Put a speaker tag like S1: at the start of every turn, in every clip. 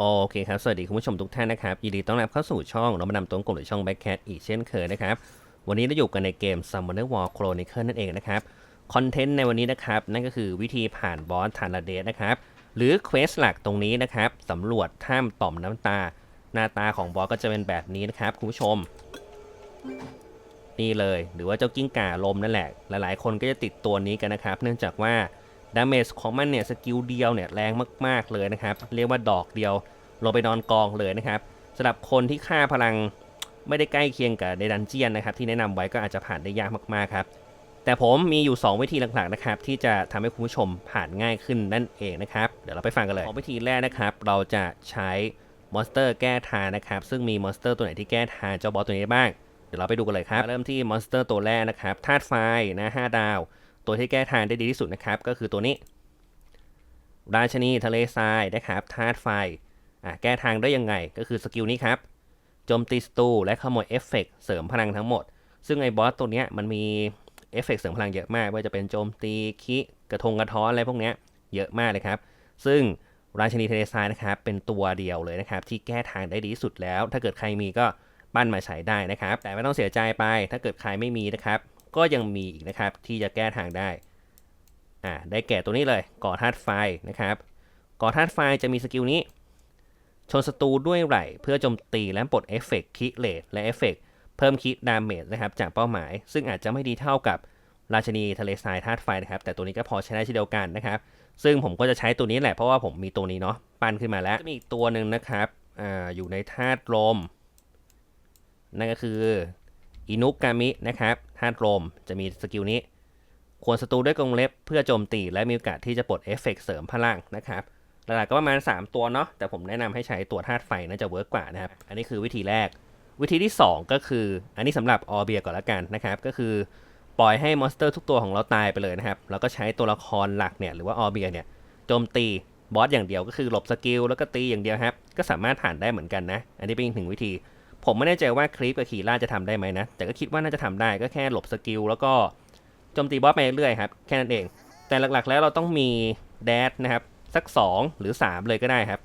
S1: โอเคครับ สวัสดีคุณผู้ชมทุกท่านนะครับ ยินดีต้อนรับเข้าสู่ช่องเรามานำตัวกลุ่มหรือช่อง Backcat อีกเช่นเคยนะครับ วันนี้เราอยู่กันในเกม Summoner War Chronicle นั่นเองนะครับ คอนเทนต์ในวันนี้นะครับ นั่นก็คือวิธีผ่านบอสทาราเดสนะครับ หรือเควสหลักตรงนี้นะครับสำรวจถ้ำต่อมน้ำตา หน้าตาของบอสก็จะเป็นแบบนี้นะครับคุณผู้ชม นี่เลย หรือว่าเจ้ากิ้งก่าลมนั่นแหละ หลายๆ คนก็จะติดตัวนี้กันนะครับ เนื่องจากว่า ดาเมจของมันเนี่ยสกิลเดียวเนี่ยแรงมาก ๆ เลยนะครับ เรียกว่าดอกเดียวลงไปนอนกองเลยนะครับสำหรับคนที่ค่าพลังไม่ได้ใกล้เคียงกับในดันเจียนนะครับ ที่แนะนำไว้ก็อาจจะผ่านได้ยากมาก ๆ ครับ แต่ผมมีอยู่ 2 วิธีหลักๆนะครับ ที่จะทำให้คุณผู้ชมผ่านง่ายขึ้นนั่นเองนะครับ เดี๋ยวเราไปฟังกันเลยวิธีแรกนะครับ เราจะใช้มอนสเตอร์แก้ทานะครับ ซึ่งมีมอนสเตอร์ตัวไหนที่แก้ทางเจ้าบอสตัวนี้บ้าง เดี๋ยวเราไปดูกันเลยครับ เริ่มที่มอนสเตอร์ตัวแรกนะครับธาตุไฟนะ5ดาว ตัวที่แก้ทางได้ดีที่สุดนะครับ ก็คือตัวนี้ ราชนีทะเลทรายนะครับธาตุไฟอะแก้ทางได้ยังไงก็คือสกิลนี้ครับโจมตีศัตรูและขโมยเอฟเฟกต์เสริมพลังทั้งหมด ซึ่งไอ้บอสตัวเนี้ยมันมีเอฟเฟกต์เสริมพลังเยอะมากว่าจะเป็นโจมตีคิกระทงกระท้อนอะไรพวกเนี้ยเยอะมากเลยครับ ซึ่งราชนีทะเลทรายนะครับ เป็นตัวเดียวเลยนะครับ ที่แก้ทางได้ดีที่สุดแล้ว ถ้าเกิดใครมีก็ปั้นมาใช้ได้นะครับ แต่ไม่ต้องเสียใจไป ถ้าเกิดใครไม่มีนะครับ ก็ยังมีอีกนะครับ ที่จะแก้ทางได้อ่าได้แก่ตัวนี้เลย ก่อธาตุไฟนะครับ ก่อธาตุไฟจะมีสกิลนี้ ชนศัตรูด้วยไหลเพื่อโจมตีและปลดเอฟเฟกต์คิเลตและเอฟเฟกต์เพิ่มคิดาเมจนะครับจากเป้าหมาย ซึ่งอาจจะไม่ดีเท่ากับราชนีทะเลทรายธาตุไฟนะครับ แต่ตัวนี้ก็พอใช้ได้เช่นเดียวกันนะครับ ซึ่งผมก็จะใช้ตัวนี้แหละเพราะว่าผมมีตัวนี้เนาะปั้นขึ้นมาแล้วจะมีอีกตัวหนึ่งนะครับอ่าอยู่ในธาตุลมนั่นก็คืออินุกามินะครับ ธาตุลมจะมีสกิลนี้ควรศัตรูด้วยกรงเล็บเพื่อโจมตีและมีโอกาสที่จะปลดเอฟเฟกต์เสริมพลังนะครับหลักๆก็ประมาณ 3 ตัวเนาะแต่ผมแนะนำให้ใช้ตัวธาตุไฟน่าจะเวิร์กกว่านะครับ อันนี้คือวิธีแรก วิธีที่ 2 ก็คือ อันนี้สำหรับออเบียก่อนละกันนะครับ ก็คือปล่อยให้มอนสเตอร์ทุกตัวของเราตายไปเลยนะครับ แล้วก็ใช้ตัวละครหลักเนี่ยหรือว่าออเบียเนี่ยโจมตีบอสอย่างเดียวก็คือหลบสกิลแล้วก็ตีอย่างเดียวครับก็สามารถผ่านได้เหมือนกันนะ อันนี้เป็นอีกหนึ่งวิธี ผมไม่แน่ใจว่าคลิปกับคีล่าจะทำได้ไหมนะ แต่ก็คิดว่าน่าจะทำได้ก็แค่หลบสกิลแล้วก็โจมตีบอสไปเรื่อยครับ แค่นั้นเอง แต่หลักๆแล้วเราต้องมีแดดนะครับ สัก 2 หรือ 3 เลยก็ได้ครับ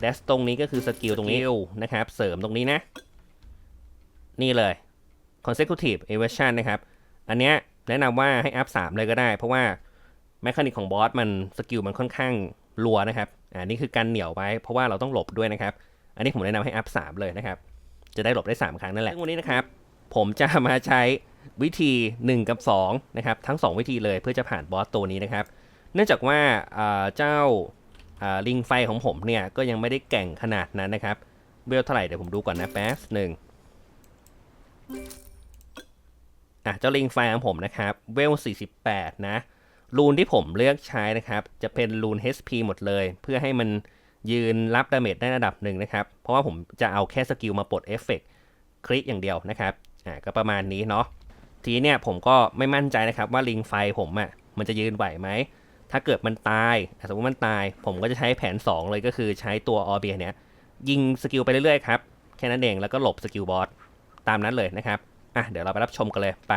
S1: แดสตรงนี้ก็คือสกิลตรงนี้นะครับ เสริมตรงนี้นะ นี่เลย consecutive evasion นะครับ อันเนี้ยแนะนำว่าให้อัพ 3 เลยก็ได้ เพราะว่าแมคานิกของบอสมันสกิลมันค่อนข้างรัวนะครับ อ่านี่คือการเหนียวไว้ เพราะว่าเราต้องหลบด้วยนะครับ อันนี้ผมแนะนำให้อัพ 3 เลยนะครับ จะได้หลบได้ 3 ครั้งนั่นแหละซึ่งวันนี้นะครับ ผมจะมาใช้วิธี 1 กับ2นะครับทั้ง 2 วิธีเลยเพื่อจะผ่านบอสตัวนี้นะครับ เนื่องจากว่าเจ้าลิงไฟของผมเนี่ยก็ยังไม่ได้แก่งขนาดนั้นนะครับเวลเท่าไหร่เดี๋ยวผมดูก่อนนะแป๊บหนึ่งอะเจ้าลิงไฟของผมนะครับเวล 48 นะรูนที่ผมเลือกใช้นะครับ จะเป็นรูน HP หมดเลย เพื่อให้มัน ยืนรับดาเมจได้ระดับหนึ่งนะครับ เพราะว่าผมจะเอาแค่สกิลมาปลดเอฟเฟกต์คลิกอย่างเดียวนะครับ อ่าก็ประมาณนี้เนาะ ทีเนี่ยผมก็ไม่มั่นใจนะครับว่าลิงไฟผมอะ่ะมันจะยืนไหวไหม ถ้าเกิดมันตาย สมมติมันตาย ผมก็จะใช้แผน 2 เลยก็คือใช้ตัวออเบียเนี่ยยิงสกิลไปเรื่อยๆครับ แค่นั้นเองแล้วก็หลบสกิลบอสตามนั้นเลยนะครับ อะเดี๋ยวเราไปรับชมกันเลยไป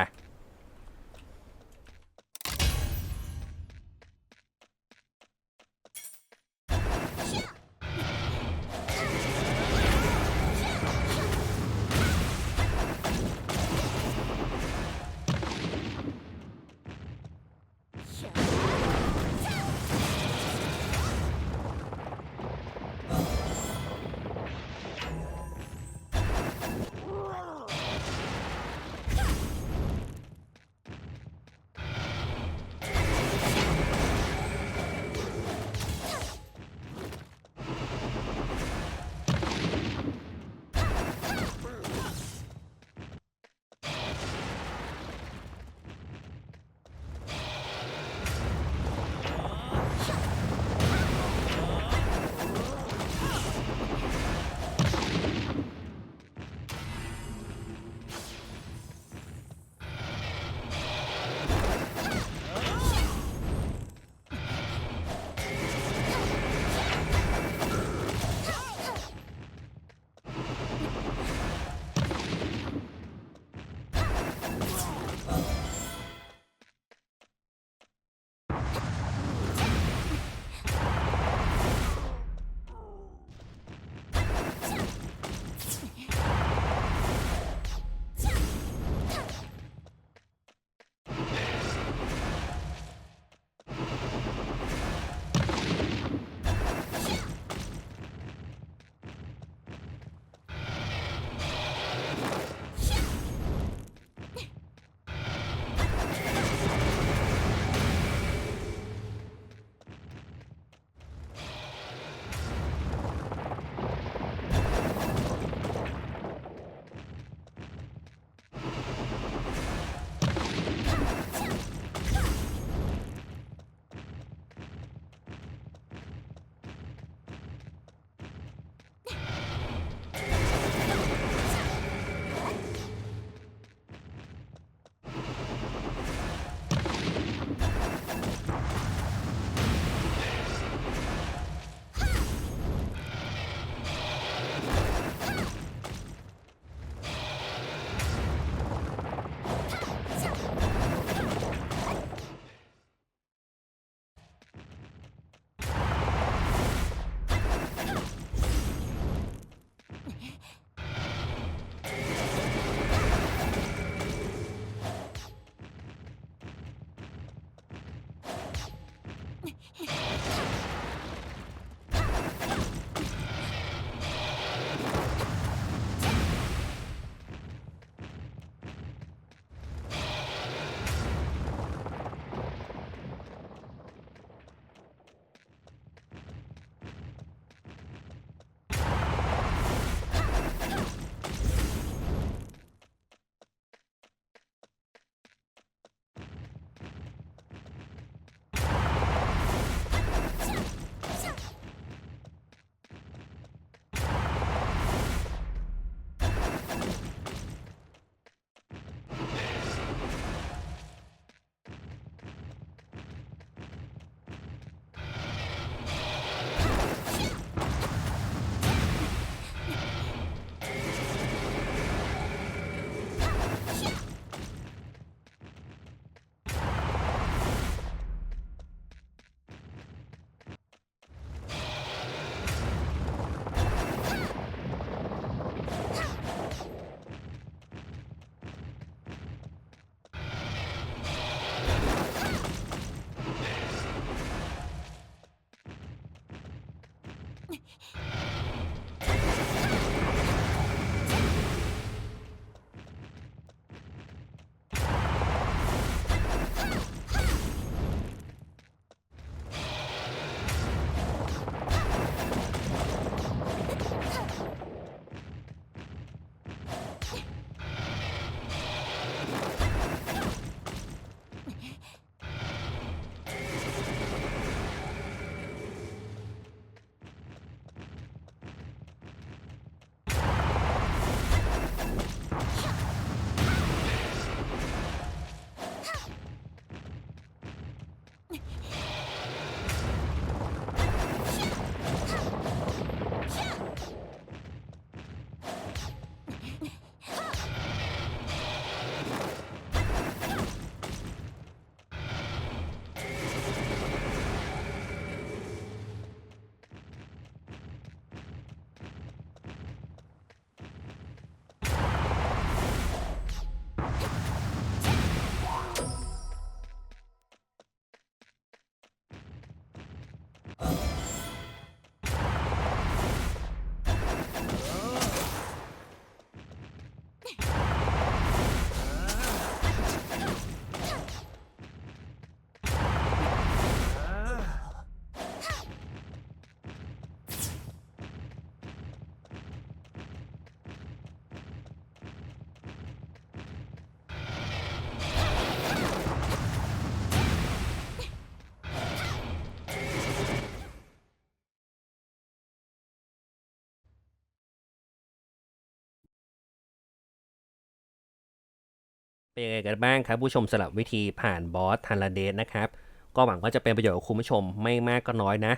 S1: เป็นยังไงกันบ้างครับ ผู้ชมสำหรับวิธีผ่านบอสทันลาเดสนะครับ ก็หวังว่าจะเป็นประโยชน์กับคุณผู้ชมไม่มากก็น้อยนะ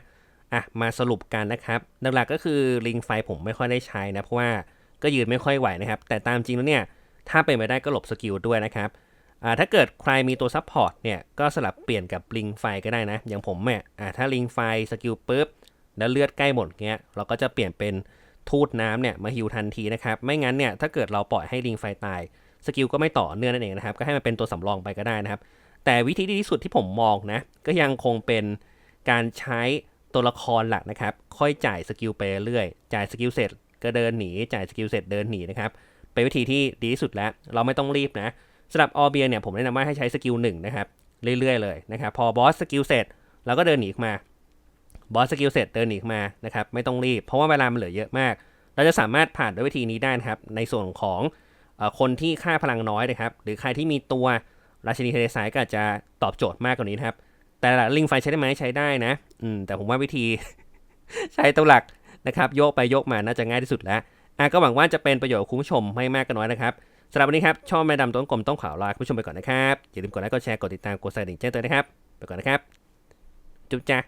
S1: อะมาสรุปกันนะครับหลักๆก็คือลิงไฟผมไม่ค่อยได้ใช้นะเพราะว่าก็ยืนไม่ค่อยไหวนะครับ แต่ตามจริงแล้วเนี่ยถ้าเป็นไปได้ก็หลบสกิลด้วยนะครับอ่าถ้าเกิดใครมีตัวซับพอร์ตเนี่ยก็สลับเปลี่ยนกับลิงไฟก็ได้นะ อย่างผมเนี่ยอ่าถ้าลิงไฟสกิลปุ๊บแล้วเลือดใกล้หมดเงี้ยเราก็จะเปลี่ยนเป็นทูตน้ำเนี่ยมาฮิวทันทีนะครับ ไม่งั้นเนี่ยถ้าเกิดเราปล่อยให้ลิงไฟตาย สกิลก็ไม่ต่อเนื่องนั่นเองนะครับ ก็ให้มันเป็นตัวสำรองไปก็ได้นะครับ แต่วิธีที่ดีที่สุดที่ผมมองนะ ก็ยังคงเป็นการใช้ตัวละครหลักนะครับ ค่อยจ่ายสกิลไปเรื่อยจ่ายสกิลเสร็จก็เดินหนี จ่ายสกิลเสร็จเดินหนีนะครับ เป็นวิธีที่ดีที่สุดแล้ว เราไม่ต้องรีบนะสำหรับออเบียเนี่ยผมแนะนำว่าให้ใช้สกิลหนึ่งนะครับ เรื่อยๆเลยนะครับ พอบอสสกิลเสร็จเราก็เดินหนีมา บอสสกิลเสร็จเดินหนีมานะครับ ไม่ต้องรีบ เพราะว่าเวลามันเหลือเยอะมาก เราจะสามารถผ่านด้วยวิธีนี้ได้นะครับ ในส่วนของ คนที่ค่าพลังน้อยนะครับ หรือใครที่มีตัวราชินีเทเลสายก็อาจจะตอบโจทย์มากกว่านี้นะครับ แต่ละลิงไฟใช้ได้ไหมใช้ได้นะอืมแต่ผมว่าวิธีใช้ตัวหลักนะครับ โยกไปโยกมาน่าจะง่ายที่สุดแล้วอะก็หวังว่าจะเป็นประโยชน์กับคุณผู้ชมไม่มากก็น้อยนะครับสำหรับวันนี้ครับชองแม่ดำต้นกลมต้องขาวลาคุณผู้ชมไปก่อนนะครับอย่าลืมกดไลค์กดแชร์กดติดตามกดใส่ดิ่งแจ้งเตือนนะครับไปก่อนนะครับจุ๊บจ้า